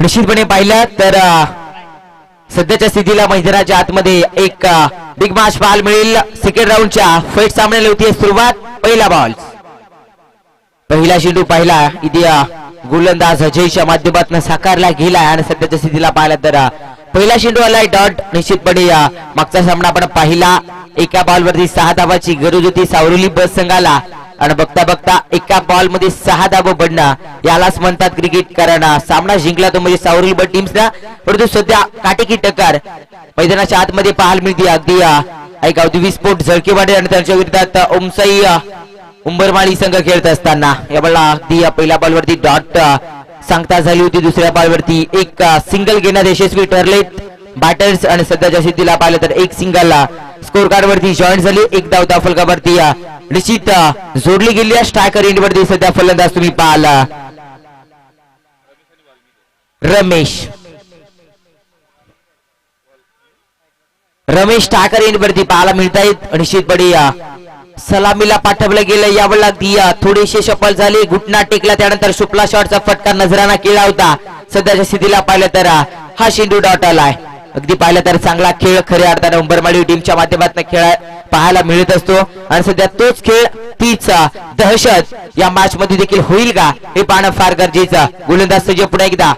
निश्चितपणे पाहिलं तर सध्याच्या स्थितीला मैदानाच्या आतमध्ये एक बिग मॅच पाहायला मिळेल. सेकंड राऊंडच्या फैट सामन्याला होती सुरुवात. पहिला बॉल पहिला चेंडू पाहिला. इथे गोलंदाज जयच्या माध्यमातून साकारला गेलाय. आणि सध्याच्या स्थितीला पाहिला तर पहिला चेंडू आलाय. डॉट निश्चितपणे मागचा सामना आपण पाहिला. एका बॉलवरती सहा धावाची गरज होती. सावरुली बस संघाला. आणि बघता बघता एका बॉलमध्ये सहा धाव पडणं यालाच म्हणतात क्रिकेट कारण सामना जिंकला तो म्हणजे सावरील बट टीम्स ना. परंतु सध्या काटेकी टक्कर. मैदानाच्या आतमध्ये पाहायला मिळते अगदी ऐका विस्फोट झळके विस्फोट झळकेवाडे आणि त्यांच्या विरोधात ओमसाई उंबरमाळी संघ खेळत असताना. या बॉलला अगदी पहिल्या बॉलवरती डॉट सांगता झाली होती. दुसऱ्या बॉलवरती एक सिंगल घेण्यात यशस्वी ठरलेत. बॅटर्स आणि सध्याच्या स्थितीला पाहिलं तर एक सिंगल स्कोर कार्ड वरती जॉईन झाली. एक धाव फलकावरती या निश्चित जोडली गेली आहे. स्ट्रायकर एंड वरती सध्या फलंदाज तुम्ही पाहिला. रमेश. रमेश ठाकर यांवरती पाहायला मिळत आहेत निश्चितपणे या सलामीला पाठवलं गेलं यावं लागती या थोडेसे शफल झाले. घुटना टेकला. त्यानंतर शुक्ला शॉटचा फटका नजराना केला होता. सध्याच्या स्थितीला पाहिलं तर हा शेंडू डॉट आलाय अगदी पाहिलं तर चांगला खेळ खऱ्या अर्थाने उंबरमाळी टीमच्या माध्यमातून खेळ पाहायला मिळत असतो आणि सध्या तोच खेळ तीच दहशत या मॅच मध्ये देखील होईल का हे पाहणं फार गरजेचं गोलंदाज सजय पुन्हा एकदा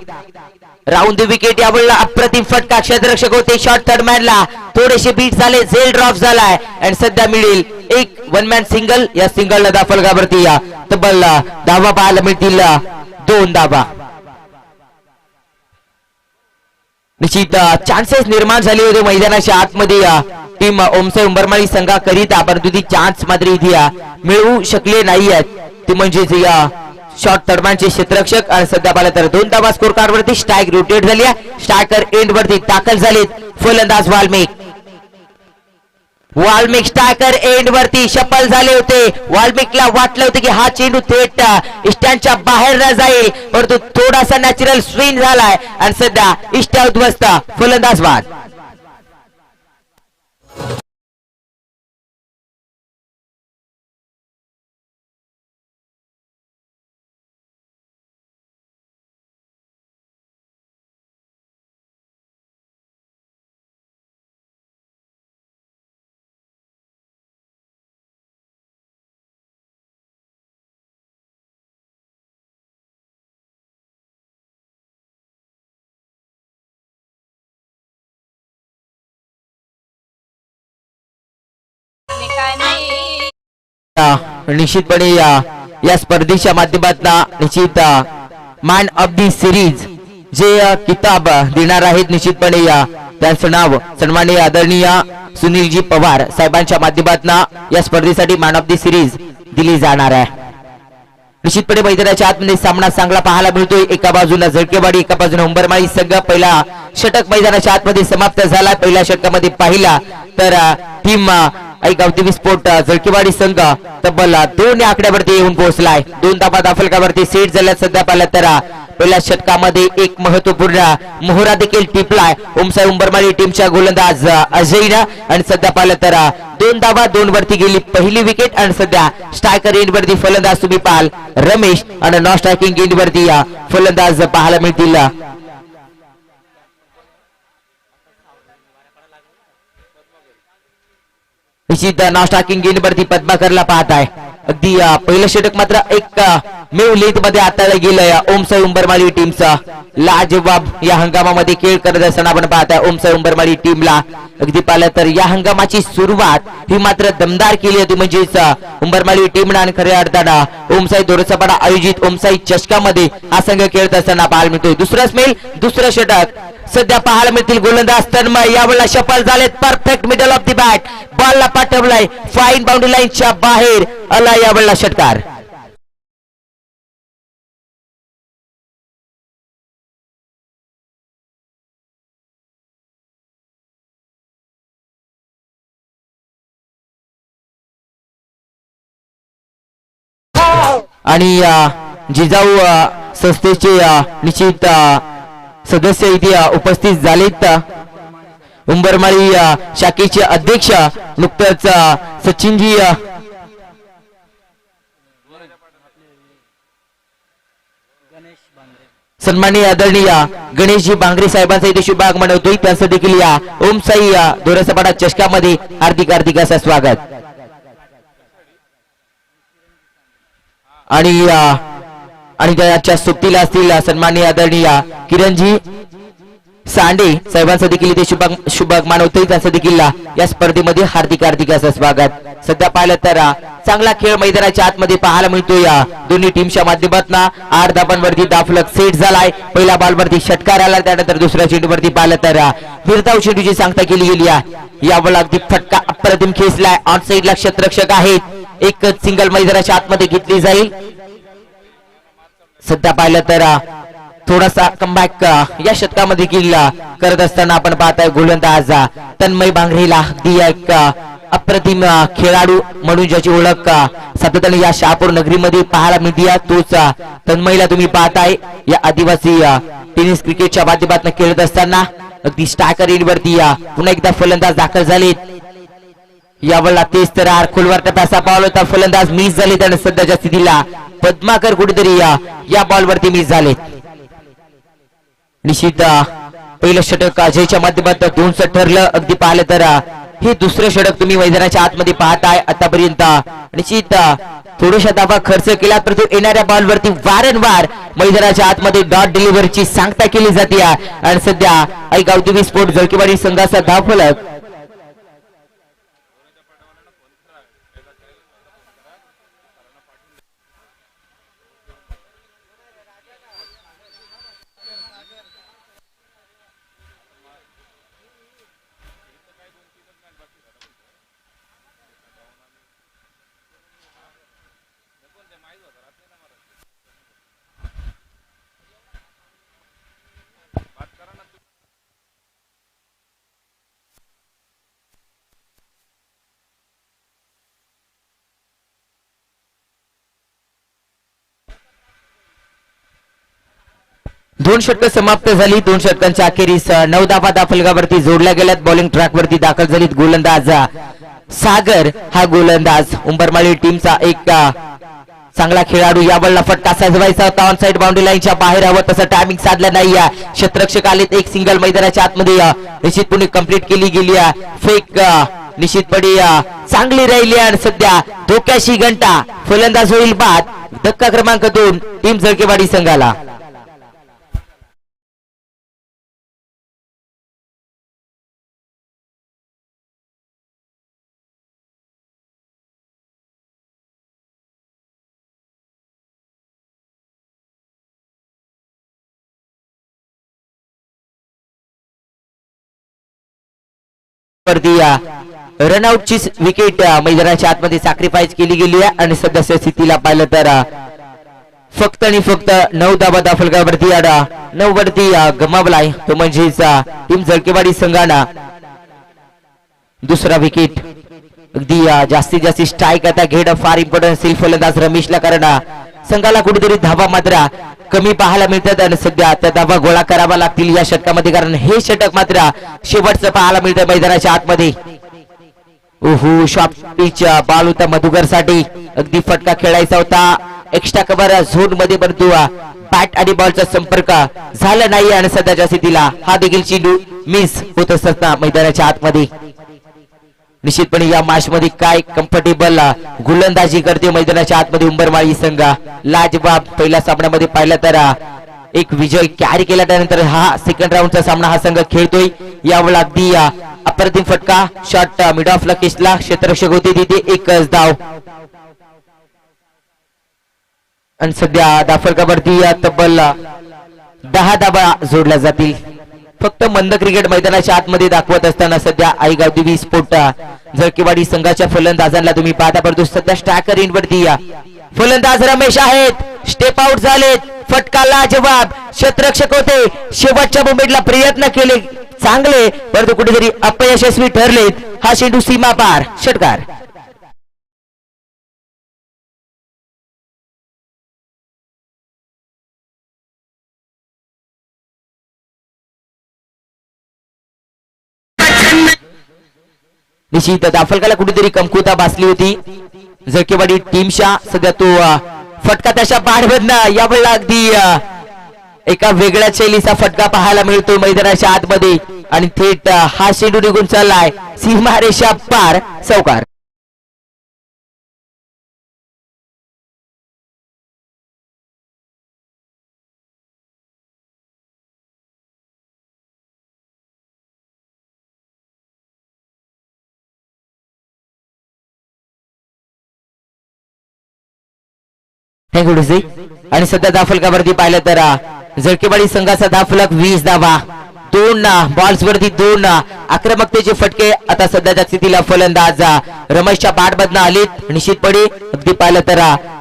राऊंड द विकेट यावेळेला अप्रतिम फटका क्षेत्ररक्षक होते शॉर्ट थर्ड मॅनला थोडेसे बीट झाले झेल ड्रॉप झालाय आणि सध्या मिळेल एक वन मॅन सिंगल या सिंगल ला फलकावरती या तब्बल अ, धावा पाहायला मिळतील दोन धावा निश्चित चान्सेस निर्माण झाले होते मैदानाच्या आतमध्ये. टीम ओमसे उंबरमाळी संघाकरिता परंतु ती चान्स मात्र इथे मिळवू शकले नाही आहेत ती म्हणजेच या शॉर्ट तडमांचे क्षेत्ररक्षक आणि सध्या पाहिलं तर दोन धाबा स्कोर कार्ड वरती. स्ट्राईक रोटेट झाली आहे. स्ट्रायकर एंड वरती दाखल झालेत फलंदाज वाल्मिक. वाल्मिक स्टायकर एंड वरती शपल झाले होते. वाल्मिकला वाटलं होतं की हा चेंडू थेट इष्टांच्या बाहेर न जाईल. परंतु थोडासा नॅचरल स्विंग झालाय. आणि सध्या इष्टा उद्ध्वस्त फलंदाज बाद. निश्चितपणे या या स्पर्धेच्या माध्यमातून निश्चित मॅन ऑफ दी सिरीज जे किताब देणार आहेत निश्चितपणे या. त्यांचं नाव सन्माननीय आदरणीय सुनीलजी पवार साहेबांच्या माध्यमातून या स्पर्धेसाठी मॅन ऑफ दी सिरीज दिली जाणार आहे. निश्चितपणे मैदानाच्या आतमध्ये सामना चांगला पाहायला मिळतोय. एका बाजूला झळकेवाडी एका बाजूला उंबरमाळी संघ. पहिला षटक मैदानाच्या आतमध्ये समाप्त झाला. पहिल्या षटकामध्ये पाहिला तर टीम ऐका विस्फोट झळकीवाडी संघ तब्बल दोन आकड्यावरती येऊन पोहोचलाय. दोन धाबा दाफलकावरती सेट झाल्या सध्या पाहिलं तर. पहिल्या षटकामध्ये एक महत्त्वपूर्ण मोहरा देखील टिपलाय. ओमसाई उंबरमाळी टीमच्या गोलंदाज अजयनं. आणि सध्या पाहिलं तर दोन धावा दोन वरती गेली पहिली विकेट. आणि सध्या स्ट्रायकर एंड वरती फलंदाज तुम्ही पाहाल रमेश. आणि नॉन स्ट्रायकिंग एंड वरती फलंदाज पाहायला मिळतील. अ, निश्चित नॉन स्ट्रायकिंग पद्माकरला पाहत आहे अगदी पहिलं षटक मात्र एक मेव लेथमध्ये आता गेलंय ओमसाई उंबरमाळी टीमचा. लाजवाब या हंगामामध्ये खेळ करत असताना आपण पाहत आहे ओमसाई उंबरमाळी टीमला. अगदी पाहिलं तर या हंगामाची सुरुवात ही मात्र दमदार केली होती म्हणजेच उंबरमाळी टीमनं आणि खऱ्या अर्थानं ओमसाई दोरसपाडा आयोजित ओमसाई चषकामध्ये हा संघ खेळत असताना पाहायला मिळतोय. दुसरं स्मेल दुसरं षटक. सध्या पाहायला मिळतील गोलंदाज तन्मय. यावेळेला सफल झालेत perfect middle off the bat बॉलला पाठवलाय. फाईन बाउंड्री लाईनच्या बाहेर आला यावेळेला षटकार. आणि जिजाऊ संस्थेचे निश्चित सदस्य इथे उपस्थित झालेत. उंबरमाळी अ, शाखेचे अध्यक्ष नुकतंच सचिनजी सन्माननीय आदरणीय गणेशजी बांगरे साहेबांचा इथे शुभ आगमन होतोय त्यांचं देखील या ओम साई या दोरसपाडा चषकामध्ये हार्दिक हार्दिक असं स्वागत. आणि आणि त्याच्या सुट्टीला असतील सन्माननीय आदरणीय किरणजी सांडे साहेबांचा देखील इथे शुभ शुभ आगमन त्यांचा देखील या स्पर्धेमध्ये हार्दिक हार्दिक असं स्वागत. सध्या पाहिलं तर चांगला खेळ मैदानाच्या आतमध्ये पाहायला मिळतो या दोन्ही टीमच्या माध्यमातून. आठ धाबांवरती दाफलक सेट झालाय. पहिल्या बॉलवरती षटकार आला. त्यानंतर दुसऱ्या चेंडूवरती पाहिलं तर विरताव चेंडूची सांगता केली गेली आहे यावर अगदी फटका अप्रतिम खेचलाय. ऑन साईडला क्षेत्ररक्षक आहेत. एकच सिंगल मैदानाच्या आतमध्ये घेतली जाईल. सध्या पाहिलं तर थोडासा कमबॅक या शतकामध्ये किल्ला करत असताना आपण पाहताय गोलंदाज तन्मय बांगरेला अगदी एक अप्रतिम खेळाडू म्हणून ज्याची ओळख सातत्याने या शहापूर नगरीमध्ये पाहायला मिळते. तोच तन्मयला तुम्ही पाहताय. या आदिवासी टेनिस क्रिकेटच्या माध्यमातून खेळत असताना अगदी स्टाकर वरती पुन्हा एकदा फलंदाज दाखल झालेत. यावेळेला तेच तर आर खोलवर टप्प्याचा बॉल होता. फलंदाज मिस झाले त्याने सध्याच्या स्थितीला पद्माकर कुठेतरी या बॉल बॉलवरती मिस झाले निश्चित पहिलं षटक अजयच्या माध्यमात दोन set ठरलं. अगदी पाहिलं तर हे दुसरं षटक तुम्ही मैदानाच्या आतमध्ये पाहताय आतापर्यंत. निश्चित थोडासा थोड्याशा दाबा खर्च केला तर तो येणाऱ्या बॉलवरती वारंवार मैदानाच्या आतमध्ये डॉट डिलिव्हरीची सांगता केली जाते. आणि सध्या आई गावदेवी स्पोर्ट जळकीवाडी संघाचा धावफलक दोन षटकं समाप्त झाली. दोन षटकांच्या अखेरीस अ, नऊ धाबा दाफलगावरती जोडल्या गेल्यात. बॉलिंग ट्रॅक वरती दाखल झालीत गोलंदाज सागर. हा गोलंदाज उंबरमाळी टीमचा एक चांगला खेळाडू. या बॉलला फटका सजवायचा होता? ऑन साइड बाउंड्री लाईनच्या बाहेर हवं. तसं टायमिंग साधलं नाही या आलेत. एक सिंगल मैदानाच्या आतमध्ये निश्चितपणे कंप्लीट केली गेली फेक निश्चितपणे चांगली राहिली आणि सध्या धोक्याशी घंटा. फलंदाज होईल बाद. धक्का क्रमांक दोन टीम जळकेवाडी संघाला. वरती रनआउटची विकेट मैदानाच्या आतमध्ये सॅक्रिफाईस केली गेली आहे आणि सदस्य स्थितीला पाहिलं तर फक्त आणि फक्त नऊ धाबा दाबा दाफलगावरती आडा नऊ वरती गमावलाय तो म्हणजेच टीम झळकेवाडी संघाना. दुसरा विकेट अगदी जास्तीत जास्त स्ट्राईक आता घेणं फार इम्पॉर्टंट असेल फलंदाज रमेशला कारण संघाला कुठेतरी धाबा मात्र कमी पाहायला मिळतात आणि सध्या त्या धाबा गोळा करावा लागतील या षटकामध्ये कारण हे षटक मात्र शेवटचं पाहायला मिळतं मैदानाच्या आतमध्ये. ओहो शॉपीच्या बाल होता मधुकरसाठी अगदी फटका खेळायचा होता. एक्स्ट्रा कव्हर झोनमध्ये परंतु बॅट आणि बॉलचा संपर्क झाला नाही आणि सध्याच्या स्थितीला हा देखील चेंडू मिस होत असताना मैदानाच्या आतमध्ये. निश्चितपणे या मॅच मध्ये काय कम्फर्टेबल गोलंदाजी करते मैदानाच्या आतमध्ये उंबरमाळी संघ. लाजबाब पहिल्या सामन्यामध्ये पाहिला तर एक विजय कॅरी केला त्यानंतर हा सेकंड राऊंडचा सामना हा संघ खेळतोय. यावेळेला अगदी अप्रतिम फटका शॉट मिड ऑफ ला केसला क्षेत्ररक्षक होते तिथे एकच धाव. आणि सध्या दाफलकावरती तब्बल दहा धाबा जोडल्या जातील. फक्त मंद क्रिकेट मैदानाच्या आतमध्ये दाखवत असताना सध्या आईगाव देवी स्फोट जळकेवाडी संघाच्या फलंदाजांना तुम्ही पाहता परंतु सध्या स्टॅकर इनवरती या. फलंदाज रमेश आहेत. स्टेप आउट झालेत. फटकाला लाजवाब क्षेत्ररक्षक होते. शेवटच्या मुंबईला प्रयत्न केले. चांगले. परंतु कुठेतरी अपयशस्वी ठरलेत. हा चेंडू सीमा पार षटकार. निश्चित दाफलकाला कुठेतरी कमकुता भासली होती. झळकेवाडी टीमच्या सध्या तो फटका त्याच्या बाहेर यावेळेला अगदी एका वेगळ्या शैलीचा फटका पाहायला मिळतो मैदानाच्या आतमध्ये. आणि थेट हा शेडू निघून चाललाय. सीमारेषा पार सौकार थँक्यू आणि सध्या दाफलकावरती पाहिलं तर अ, जळकेवाडी संघाचा धाफलक वीस धावा. दोन बॉल्स वरती दोन आक्रमकतेचे फटके आता सध्याच्या स्थितीला फलंदाज रमेशच्या पाठमधनं आलीत. निश्चितपणे अगदी पाहिलं तर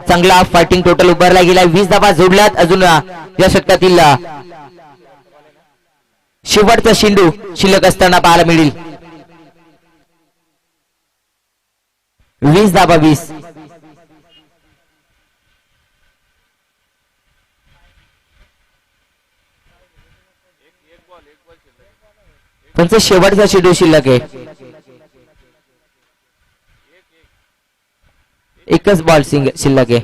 चांगला फायटिंग टोटल उभारला गेला वीस धावा जोडल्यात अजून या षटकातील शेवटचा शेंडू शिल्लक असताना पाहायला मिळेल. वीस धावा वीस. त्यांचा शेवटचा शेड्यूल शिल्लक आहे. एकच बॉल शिल्लक आहे.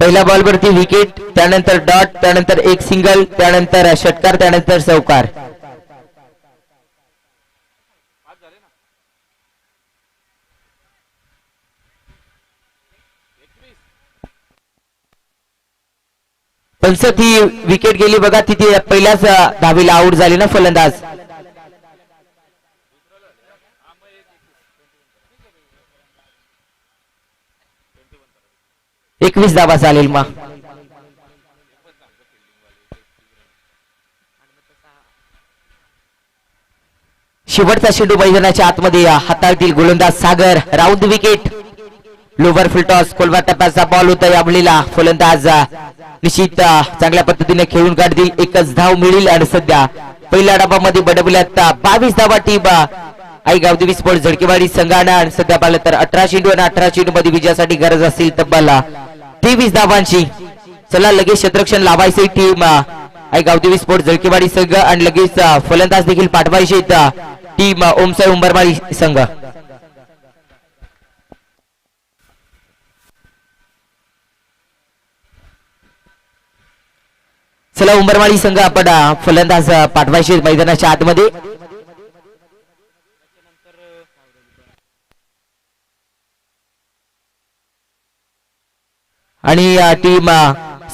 पहिल्या बॉल वरती विकेट त्यानंतर डॉट त्यानंतर एक सिंगल त्यानंतर षटकार त्यानंतर चौकार. पंच ती विकेट गेली बघा तिथे पहिल्याच धावीला आऊट झाली ना फलंदाज. एकवीस धावा चालेल मग. शेवटचा शेडू मैदानाच्या आतमध्ये हाताळतील गोलंदाज Sagar. Round wicket lower full toss Kolwa टप्प्याचा बॉल होता या मुलीला. फलंदाज निश्चित चांगल्या पद्धतीने खेळून काढतील. एकच धाव मिळेल आणि सध्या पहिल्या डाबामध्ये बडबल्यात बावीस धावा टीम आई गावदेवी स्पोर्ट झडकेवाडी संघानं आणि सध्या पाहिलं तर अठरा चेंडू आणि अठरा चेंडू मध्ये विजयासाठी गरज असेल तब्बल तेवीस धावांची. चला लगेच क्षेत्रक्षण लावायचे टीम आई गावदेवी स्पोर्ट झळकेवाडी संघ आणि लगेच फलंदाज देखील पाठवायचे टीम ओमसाई उंबरमाळी संघ. चला उंबरमाळी संघ आपण फलंदाज पाठवायचे मैदानाच्या आतमध्ये. आणि टीम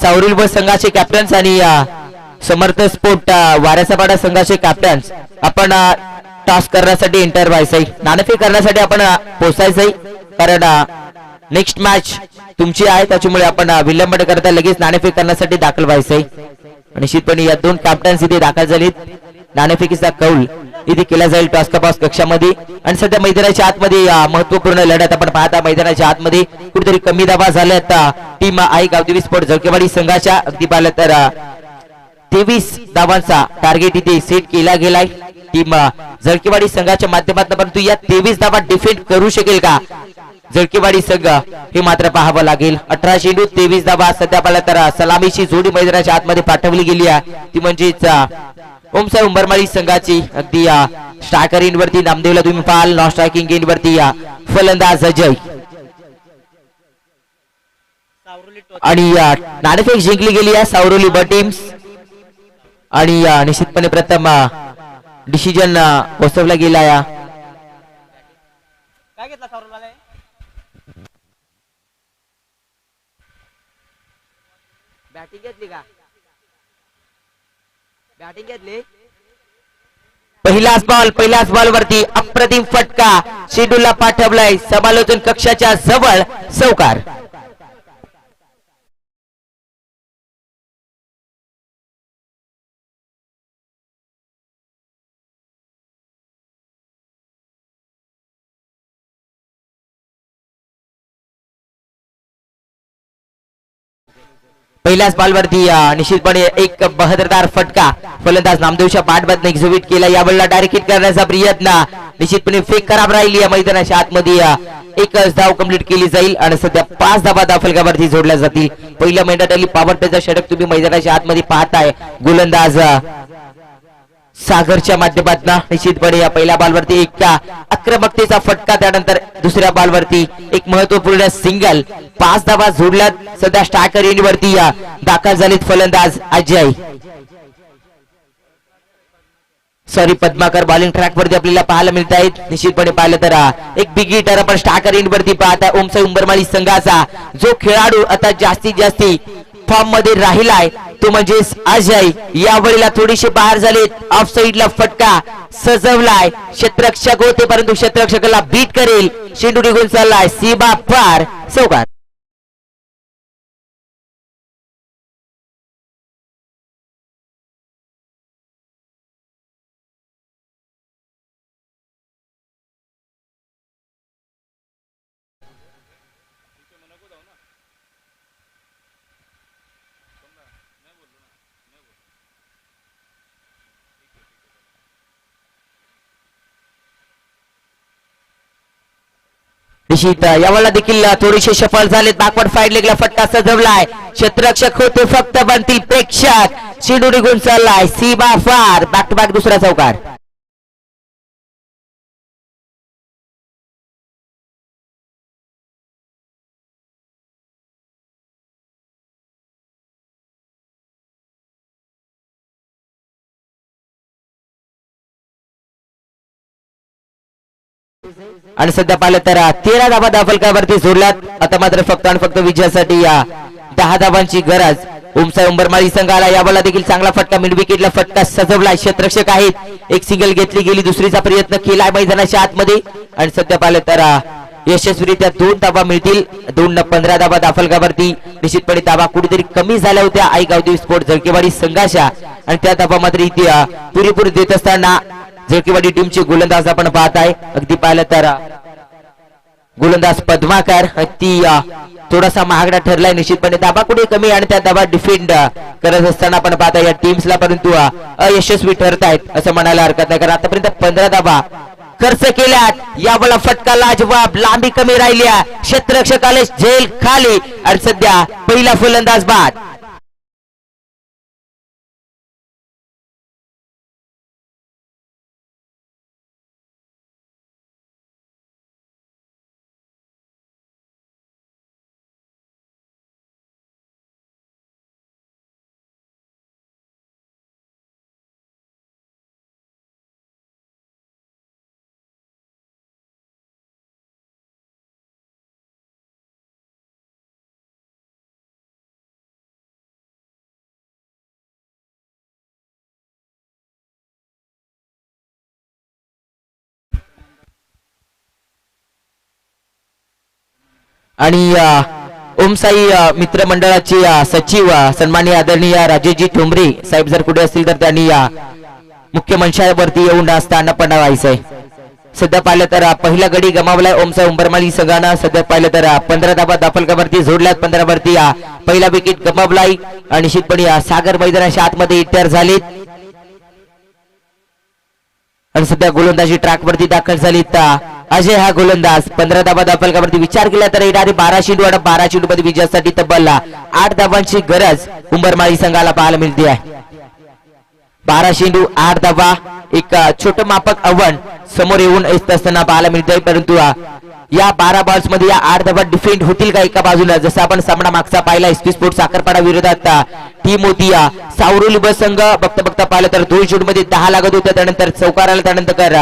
सावरील व संघाचे कॅप्टन्स आणि समर्थ स्पोर्ट वाऱ्यासापाडा संघाचे कॅप्टन्स आपण टॉस करण्यासाठी एंटर व्हायचंय. नाणेफेक करण्यासाठी आपण अ, पोहोचायचंय. कारण नेक्स्ट मॅच तुमची आहे. त्याच्यामुळे आपण अ, विलंब करता लगेच नाणेफेक करण्यासाठी दाखल व्हायचंय. निश्चितपणे या दोन कॅप्टन्स इथे दाखल झालीत. नाणेफेकीचा कौल इथे केला जाईल टॉस का कक्षामध्ये. आणि सध्या मैदानाच्या आतमध्ये महत्त्वपूर्ण लढत आपण पाहता मैदानाच्या आतमध्ये कुठेतरी कमी दाबा झाल्या टीम आई गावदेवी स्पोर्ट झळकेवाडी संघाच्या अगदी पाहिलं तर तेवीस धावांचा टार्गेट इथे सेट केला गेलाय. टीम झळकेवाडी संघाच्या माध्यमातून परंतु या तेवीस धावा डिफेंड करू शकेल का? जळकेवाडी संघ हे मात्र पाहावं लागेल. अठरा चेंडू तेवीस धावा सध्या पाहिला तर सलामीची जोडी मैदानाच्या आतमध्ये पाठवली गेली आहे. ती म्हणजेच ओमसाई उंबरमाळी संघाची अगदी स्ट्रायकर इनवरती नामदेवला तुम्ही पाहाल. नॉन स्ट्रायकिंग इनवरती फलंदाज अजय. आणि नाणेफेक जिंकली गेली आहे सावरोली ब टीम्स. आणि निश्चितपणे प्रथम डिसिजन बसवला गेला या काय घेतला सावरवाला बॅटिंग घेतली का? बॅटिंग घेतली? पहिलाच बॉल पहिलाच बॉल वरती अप्रतिम फटका शेड्यूलला पाठवलाय समालोचन कक्षाच्या जवळ चौकार पहिल्याच बॉलवरती निश्चितपणे एक बहादरदार फटका. फलंदाज नामदेवच्या पाठबद्दल एक्झिबिट केला. या यावेळेला डायरेक्ट हिट करण्याचा प्रयत्न निश्चितपणे फेक खराब राहिली. या मैदानाच्या आतमध्ये एकच धाव कंप्लीट केली जाईल आणि सध्या पाच धावा दाफलकावरती जोडल्या जातील. पहिल्या मैदानातील पावर प्लेचा षटक तुम्ही मैदानाच्या आतमध्ये पाहताय. गोलंदाज सागरच्या माध्यमातून निश्चितपणे या पहिल्या बॉलवरती एकटा आक्रमकतेचा फटका त्यानंतर दुसऱ्या बॉलवरती एक महत्त्वपूर्ण सिंगल पाच धावा जोडल्यात सध्या स्टाकर वरती या. दाखल झालेत फलंदाज Ajay sorry Padmakar bowling track वरती आपल्याला पाहायला मिळत आहेत. निश्चितपणे पाहिलं तर एक बिग हिटर आपण स्टाकर एंड वरती पाहता ओमसाई उंबरमाळी संघाचा जो खेळाडू आता जास्तीत जास्ती फॉर्ममध्ये राहिलाय. तो म्हणजेच अजय. यावेळेला थोडीशी बाहेर झाले. ऑफ साईडला फटका सजवलाय. क्षेत्रक्षक होते परंतु क्षेत्ररक्षकाला बीट करेल. शेंडुडी निघून चाललाय. सीबा पार. चौकात. निश्चित यावेळेला देखील थोडीशी सफल झालेत. बाकवड फाईड लेगला फटका सजवलाय. क्षेत्ररक्षक होते फक्त बनतील प्रेक्षक. शिडू निघून चाललाय सीबा फार. बॅक टू बॅक दुसरा चौकार. आणि सध्या पाहिलं तर तेरा धाबा दाफलकावरती सोडल्यात आता मात्र फक्त आणि फक्त विजयासाठी या दहा धाबांची गरज. उमसा उंबरमाळी संघाला यावेळेला देखील चांगला फटका मिडविकेटला फटका सजवला क्षेत्रक्षक आहेत. एक सिंगल घेतली गेली दुसरीचा प्रयत्न केला मैदानाच्या आतमध्ये. आणि सध्या पाहिलं तर यशस्वीरित्या दोन ताबा मिळतील. दोन न पंधरा धाबा दाफलकावरती निश्चितपणे ताबा कुठेतरी कमी झाल्या होत्या. आई गावदेवी स्पोर्ट झळकेवाडी संघाच्या. आणि त्या ताबा मात्र इथे पुरेपूर देत असताना जळकेवाडी टीमची गोलंदाज आपण पाहत आहे अगदी पाहिलं तर गोलंदाज पद्माकर ती थोडासा महागडा ठरलाय निश्चितपणे दाबा कुठे कमी आणि त्या दाबा डिफेंड करत असताना आपण पाहता या टीम्सला परंतु अयशस्वी ठरत आहेत असं म्हणायला हरकत नाही. कारण आतापर्यंत पंधरा दाबा खर्च केल्यात. यावेळेला फटका लाजवाब लांबी कमी राहिल्या क्षेत्ररक्षकाले झेल खाली. आणि सध्या पहिला फलंदाज बाद. आणि ओमसाई मित्रमंडळाचे सचिव अ, सन्माननीय आदरणीय राजेशजी ठोंबरे साहेब जर कुठे असतील तर त्यांनी मुख्य मंचावरती येऊन स्थानपणा व्हायचंय सध्या पाहिलं तर पहिला गडी गमावलाय ओमसाई उंबरमाली संघानं. सध्या पाहिलं तर पंधरा धाबा दाफलकावरती जोडल्यात. पंधरा वरती पहिला विकेट गमावलाय. आणि निश्चितपणे सागर मैदानाच्या आतमध्ये इतर झालेत. आणि सध्या गोलंदाजी ट्रॅक वरती दाखल झाली अजय हा गोलंदाज. पंधरा धाबा दाफलकावरती विचार केला तर येणारे बारा चेंडू आणि बारा चेंडू मध्ये विजयासाठी तब्बल आठ धाबांची गरज उंबरमाळी संघाला पाहायला मिळते आहे. बारा चेंडू आठ धाबा एक छोट मापक आव्हान समोर येऊन येत असताना पाहायला मिळते परंतु या बारा बॉल्समध्ये या आठ धबा डिफेंड होतील का एका बाजूला? जसं आपण सामना मागचा पाहिला एसपी स्पोर्ट साखरपाडा विरोधात. टीम होती या. सावरुल संघ बघता बघता पाहिलं तर दोन शूटमध्ये दहा लागत होत्या त्यानंतर चौकार आला त्यानंतर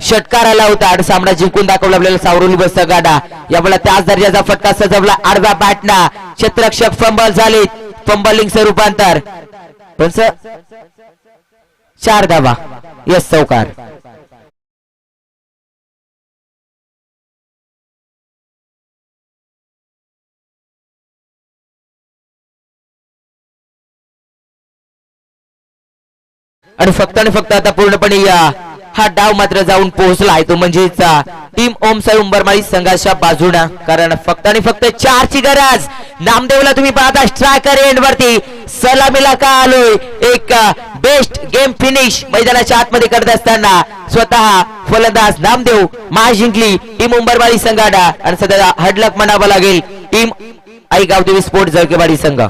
षटकार आला होता. आणि सामना जिंकून दाखवला आपल्याला सावरुल बस संघाडा यामुळे त्याच दर्जाचा फटका सजवला आडव्या बॅटना क्षेत्ररक्षक फंबल झाले. फंबलिंग रूपांतर. पण सर, चार धबा यस चौकार. आणि फक्त आणि फक्त आता पूर्णपणे या. हा डाव मात्र जाऊन पोहोचलाय तो म्हणजेच टीम ओम साई उंबरमाळी संघाच्या बाजूला कारण फक्त आणि फक्त चारची गरज. नामदेवला तुम्ही पाहता स्ट्रायकर एंड वरती. सलामीला का आलोय? एक बेस्ट गेम फिनिश मैदानाच्या आतमध्ये करत असताना स्वतः फलंदाज नामदेव महा जिंकली. टीम उंबरमाळी संघाडा आणि सध्या हडलक म्हणावं लागेल टीम आई गावदेवी स्पोर्ट जळकेवाडी संघ.